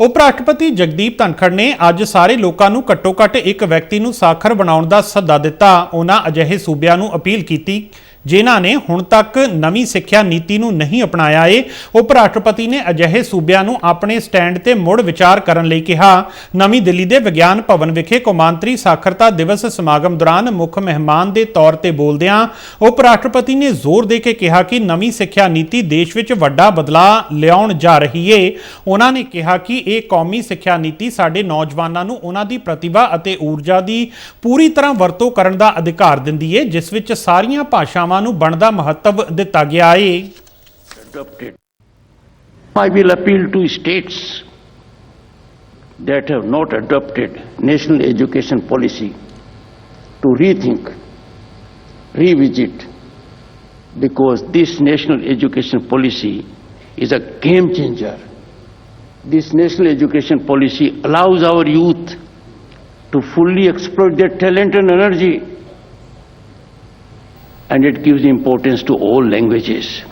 ਉਪ ਰਾਸ਼ਟਰਪਤੀ ਜਗਦੀਪ ਧਨਖੜ ਨੇ ਅੱਜ ਸਾਰੇ ਲੋਕਾਂ ਨੂੰ ਘੱਟੋ-ਘੱਟ ਇੱਕ ਵਿਅਕਤੀ ਨੂੰ ਸਾਖਰ ਬਣਾਉਣ ਦਾ ਸੱਦਾ ਦਿੱਤਾ। ਉਹਨਾਂ ਅਜਿਹੇ ਸੂਬਿਆਂ ਨੂੰ ਅਪੀਲ ਕੀਤੀ ਜਿਨ੍ਹਾਂ ਨੇ ਹੁਣ ਤੱਕ ਨਵੀਂ ਸਿੱਖਿਆ ਨੀਤੀ ਨੂੰ ਨਹੀਂ ਅਪਣਾਇਆ ਏ ਉਪ ਰਾਸ਼ਟਰਪਤੀ ਨੇ ਅਜਿਹੇ ਸੂਬਿਆਂ ਨੂੰ ਆਪਣੇ ਸਟੈਂਡ ਤੇ ਮੁੜ ਵਿਚਾਰ ਕਰਨ ਲਈ ਕਿਹਾ। ਨਵੀਂ ਦਿੱਲੀ ਦੇ ਵਿਗਿਆਨ ਭਵਨ ਵਿਖੇ ਕੌਮਾਂਤਰੀ ਸਾਖਰਤਾ ਦਿਵਸ ਸਮਾਗਮ ਦੌਰਾਨ ਮੁੱਖ ਮਹਿਮਾਨ ਦੇ ਤੌਰ ਤੇ ਬੋਲਦਿਆਂ ਉਪ ਰਾਸ਼ਟਰਪਤੀ ਨੇ ਜ਼ੋਰ ਦੇ ਕੇ ਕਿਹਾ ਕਿ ਨਵੀਂ ਸਿੱਖਿਆ ਨੀਤੀ ਦੇਸ਼ ਵਿੱਚ ਵੱਡਾ ਬਦਲਾਅ ਲਿਆਉਣ ਜਾ ਰਹੀ ਏ। ਉਹਨਾਂ ਨੇ ਕਿਹਾ ਕਿ ਇਹ ਕੌਮੀ ਸਿੱਖਿਆ ਨੀਤੀ ਸਾਡੇ ਨੌਜਵਾਨਾਂ ਨੂੰ ਉਹਨਾਂ ਦੀ ਪ੍ਰਤਿਭਾ ਅਤੇ ਊਰਜਾ ਦੀ ਪੂਰੀ ਤਰ੍ਹਾਂ ਵਰਤੋਂ ਕਰਨ ਦਾ ਅਧਿਕਾਰ ਦਿੰਦੀ ਏ, ਜਿਸ ਵਿੱਚ ਸਾਰੀਆਂ ਭਾਸ਼ਾਵਾਂ ਨੂੰ ਬਣਦਾ ਮਹੱਤਵ ਦਿੱਤਾ ਗਿਆ ਏ adopted. I will appeal to states that have not adopted national education policy to rethink, revisit, because this national education policy is a game changer. This national education policy allows our youth to fully exploit their talent and energy and it gives importance to all languages.